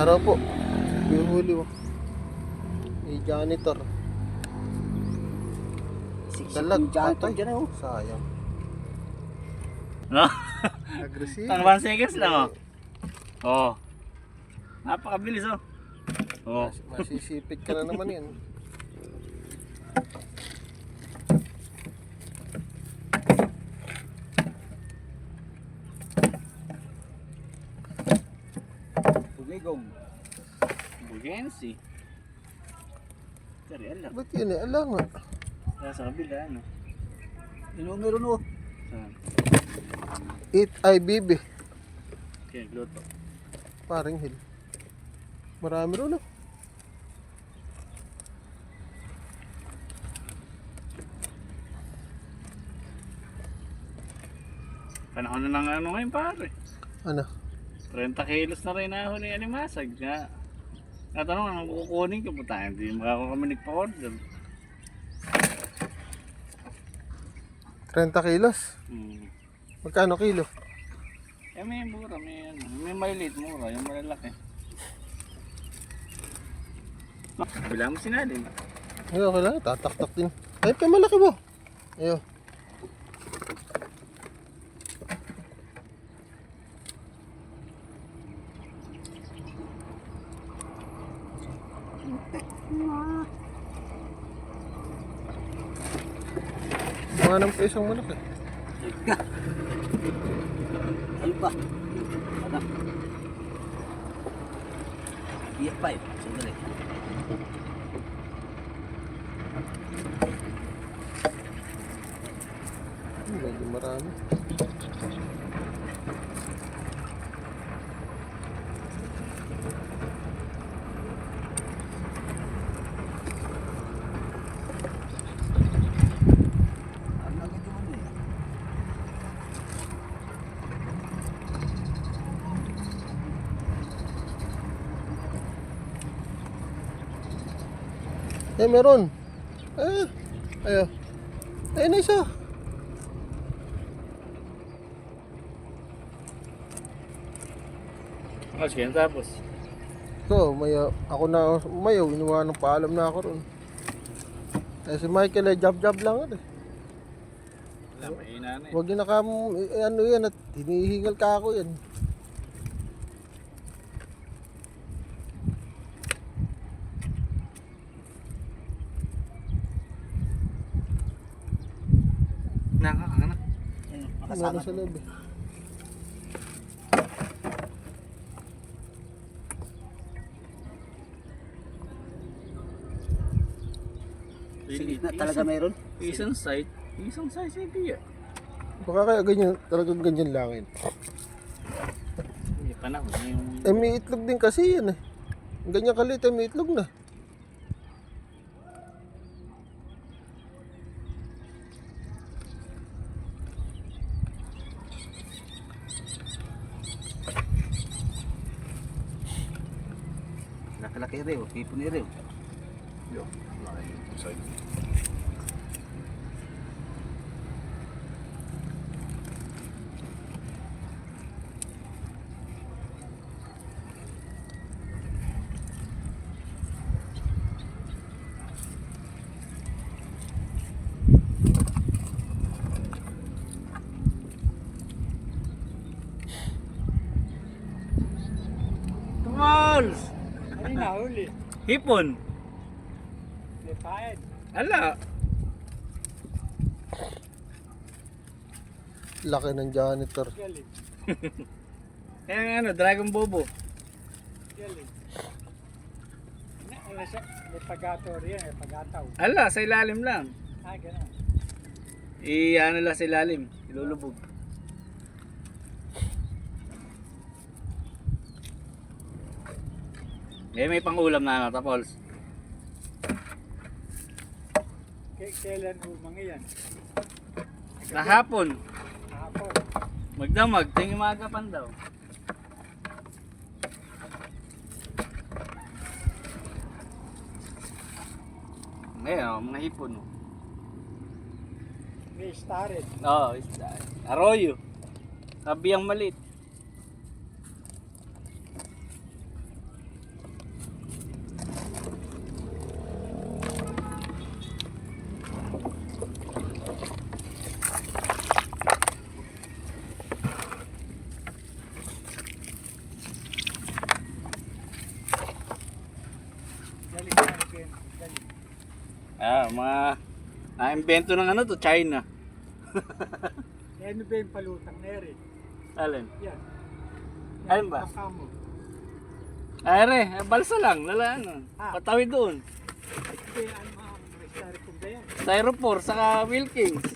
araw po. Yung huli mo. May janitor. Dalag, janitor patay. dyan oh. Sayang. No? Aggressive. Pang 1 seconds lang oh. Oo. Napakabilis oh. Oo. Mas- Masisipit ka na naman yan. Bumigong. Bugensi. Kari alam. Ba't yun eh? Alam nga. Kaya sa kabila ano. Yung meron oh. Saan? Eat ay bibi. Kaya gluto. Paring hill. Marami rin oh. Panahon na ng ano ngayon pare. Ano? 30 kilos na rin na huli ni Masag. Kaya natanong anong kukunin ko po tayo. Hindi makako kami nagpa-order. 30 kilos. Hmm. Magkano kilo? Eh may mura, may ano, may maliit mura, yung malalaki. Bila mo sinalin. Ay, okay lang. Tataktak din. Ay, pa malaki ba? Ayo. Mga ng pesong malaki. Ano ba? Ano? Iyak pa eh. Sandali. Medyo marami. Eh, meron. Eh, ayo. Eh, na isa. Oh, sige, tapos. So, mayo, ako na, mayo, inuwa ng paalam na ako ron. Eh, si Michael, eh, job-job lang ako eh. Wala, mahina na eh. Huwag yun nakam, eh, ano yan, at hinihingal ka ako yan. Makasama. sa loob eh. Sa gitna talaga meron. Isang site, isang site sa idea. Baka kaya ganyan, talagang ganyan langin. Hindi panahon na yung... Eh, may itlog din kasi yan eh. Ganyan kalit eh, may itlog na. Laki-laki rin oh. Tipo ni rin. Tools! Ano na huli? Hipon! Lepaid. Ala! Laki ng janitor. Galing. Kaya nga ano, Dragon Bobo. Galing. Na, ano siya? May pagator yan. May pagataw. Ala, sa ilalim lang. Ah, gano'n. I ano lang sa ilalim, ilulubog. Eh, may pangulam na ano, tapols. Kailan mo mga yan? Kahapon, Hapon. magdamag, tingin magapan daw. Ngayon, oh, mga hipon. oh. May started. Oo, oh, isda. Arroyo. Sabi ang malit. Ah, mga na-invento ng ano to, China. Ano ba yung palutang na yan? Alin? Yan. Alin ba? Baka mo. Ay, re, eh, balsa lang, lala ano. Ah. Patawid doon. Hindi, ano mga may styrofoam ba yan? Styrofoam, saka Wilkins.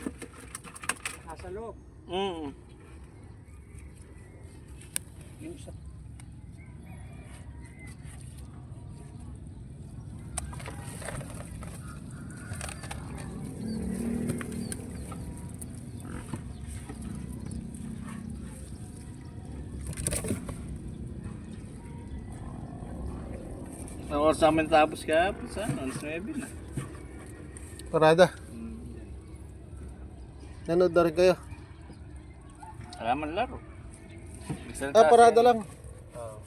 Nasa loob. Mm. Yung sa... Ang oras namin tapos ka, sa ano, alas 9 na. Parada. Mm. Nanood na rin kayo. Alaman laro. Ah, parada lang. Oo.